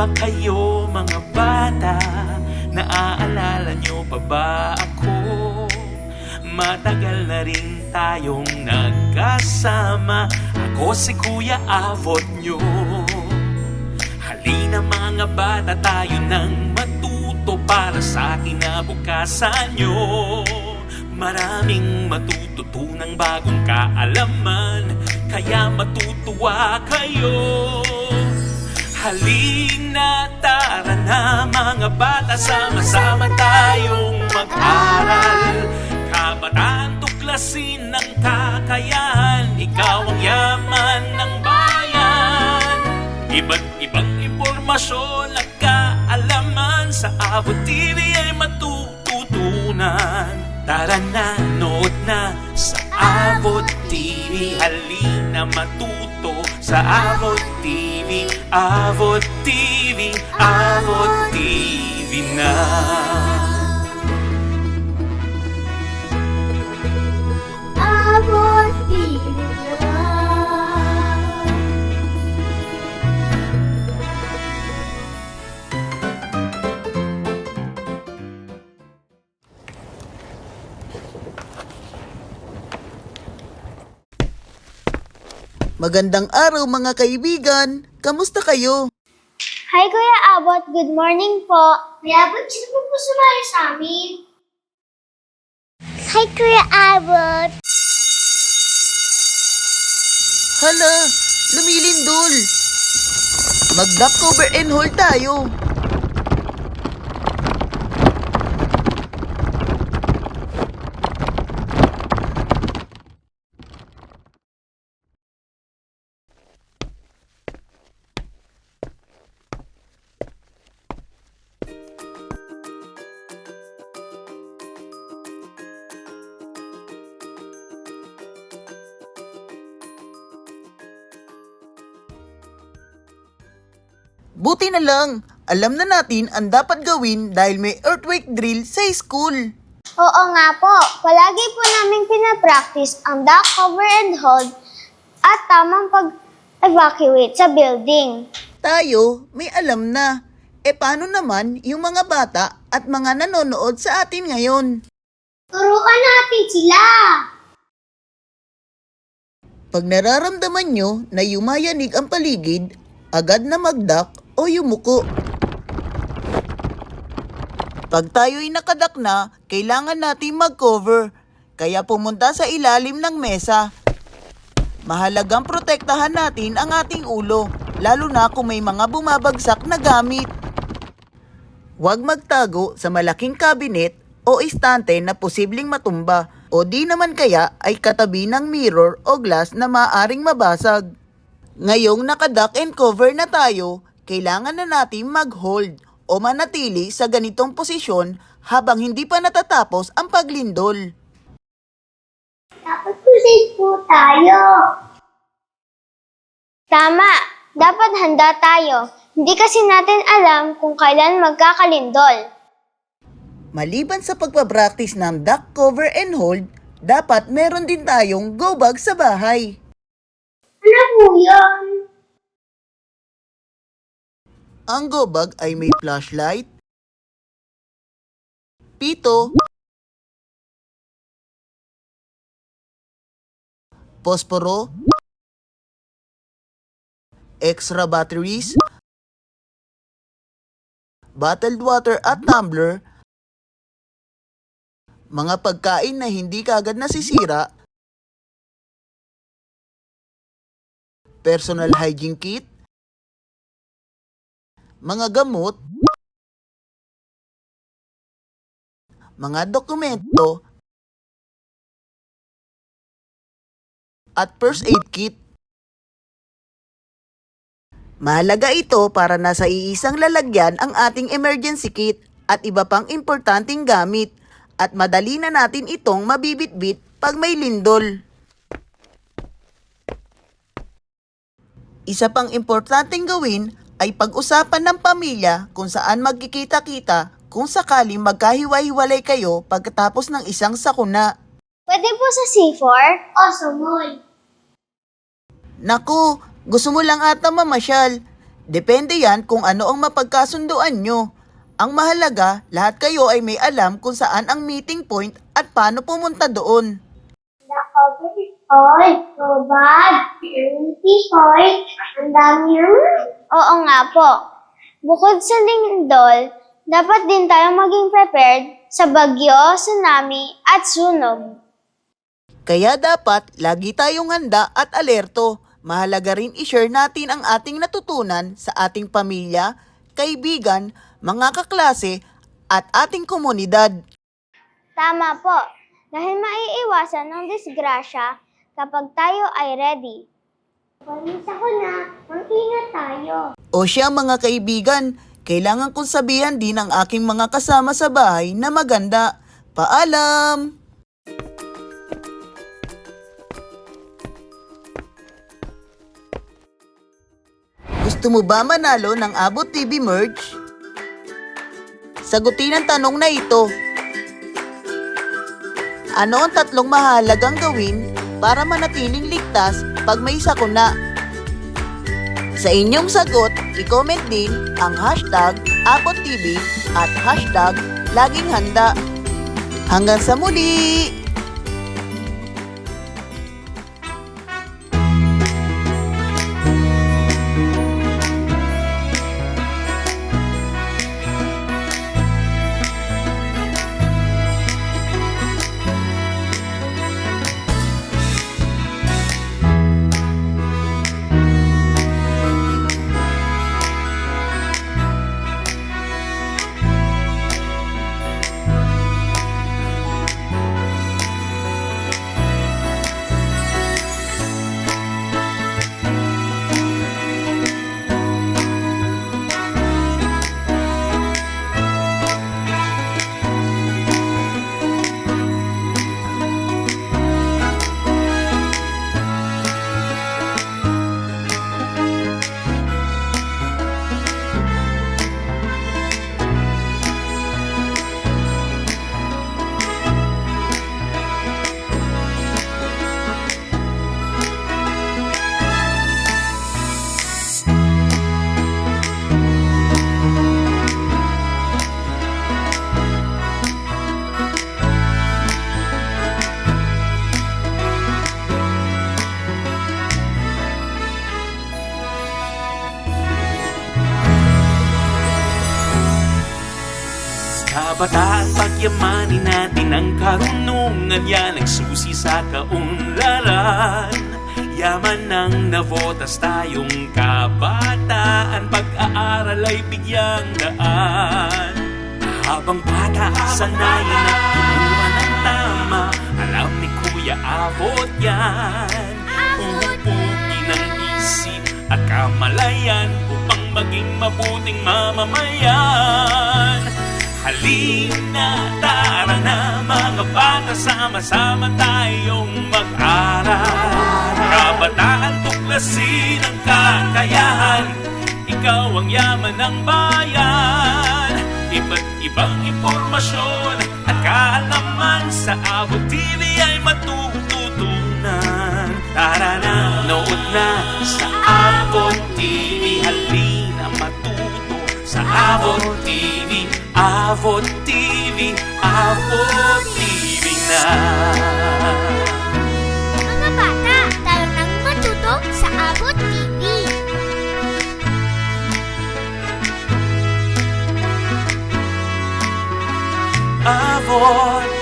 ba kayo mga bata? Naaalala nyo pa ba ako? Matagal na rin tayong nagkasama Ako si Kuya Avot nyo Halina mga bata tayo nang matuto Para sa kinabukasan nyo Maraming matututunang bagong kaalaman Kaya matutuwa kayo Halina tara na mga bata Sama-sama tayong mag-aral. Kabataan tuklasin ng kakayahan Ikaw ang yaman ng bayan. Iba't ibang impormasyon at kaalaman Sa Avo TV ay matututunan. Tara na, Avo TV Halina matuto sa Avo TV Avo TV, Avo TV na Abot na. Magandang araw mga kaibigan! Kamusta kayo? Hi, Kuya Abot. Good morning po. Kuya Abot, sino po po sumali sa amin? Hi, Kuya Abot. Hala, lumilindol! Mag-duck cover and hold tayo! Buti na lang, alam na natin ang dapat gawin dahil may earthquake drill sa school. Oo nga po. Palagi po namin pinapractice ang duck cover and hold at tamang pag-evacuate sa building. Tayo, may alam na. E paano naman yung mga bata at mga nanonood sa atin ngayon? Turuan natin sila! Pag nararamdaman nyo na yumayanig ang paligid, agad na magdak o yumuko. Pag tayo'y nakadak na, kailangan nating mag-cover, kaya pumunta sa ilalim ng mesa. Mahalagang protektahan natin ang ating ulo, lalo na kung may mga bumabagsak na gamit. Huwag magtago sa malaking kabinet o istante na posibleng matumba o di naman kaya ay katabi ng mirror o glass na maaring mabasag. Ngayong nakaduck and cover na tayo, kailangan na natin mag-hold o manatili sa ganitong posisyon habang hindi pa natatapos ang paglindol. Dapat proceed po tayo. Tama. Dapat handa tayo. Hindi kasi natin alam kung kailan magkakalindol. Maliban sa pagpapractice ng duck cover and hold, dapat meron din tayong go bag sa bahay. Ano po yun? Ang go bag ay may flashlight, pito, posporo, extra batteries, bottled water at tumbler, mga pagkain na hindi kagad nasisira, personal hygiene kit, mga gamot, mga dokumento, at first aid kit. Mahalaga ito para nasa iisang lalagyan ang ating emergency kit at iba pang importanteng gamit at madali na natin itong mabibitbit pag may lindol. Isa pang importanteng gawin ay pag-usapan ng pamilya kung saan magkikita-kita kung sakaling magkahiwa-hiwalay kayo pagkatapos ng isang sakuna. Pwede po sa C4 o sa mall. Naku, gusto mo lang ata mamasyal. Depende yan kung ano ang mapagkasunduan nyo. Ang mahalaga, lahat kayo ay may alam kung saan ang meeting point at paano pumunta doon. Is all so bad. Empty point. Ang dami naman. Oo nga po. Bukod sa lindol, dapat din tayo maging prepared sa bagyo, tsunami, at sunog. Kaya dapat lagi tayong handa at alerto. Mahalaga rin i-share natin ang ating natutunan sa ating pamilya, kaibigan, mga kaklase, at ating komunidad. Tama po. Dahil maiiwasan ng disgrasya kapag tayo ay ready. Palis ako na. Mag-ingat tayo. O siya mga kaibigan, kailangan kong sabihan din ang aking mga kasama sa bahay na maganda. Paalam! Gusto mo ba manalo ng Abot TV merch? Sagutin ang tanong na ito. Ano ang tatlong mahalagang gawin para manatiling ligtas pag may sakuna? Sa inyong sagot, i-comment din ang hashtag AbotTV at hashtag Laging Handa. Hanggang sa muli! Kabataan pagyamanin natin ang karunungan. Yan ang susi sa kaunlaran. Yaman ng navotas tayong kabataan. Pag-aaral ay bigyang daan. Habang bata, sanayin at turuan ang tama. Alam ni Kuya Abot yan. Uhupugin ang isip at kamalayan Upang maging mabuting mamamayan Halina, tara na mga bata Sama-sama tayong mag-aral. Kabataan, tuklasin ang kakayahan. Ikaw ang yaman ng bayan. Iba't ibang impormasyon Avot TV, Avot TV na. Mga bata, tayo nang matuto sa Avot TV. Avot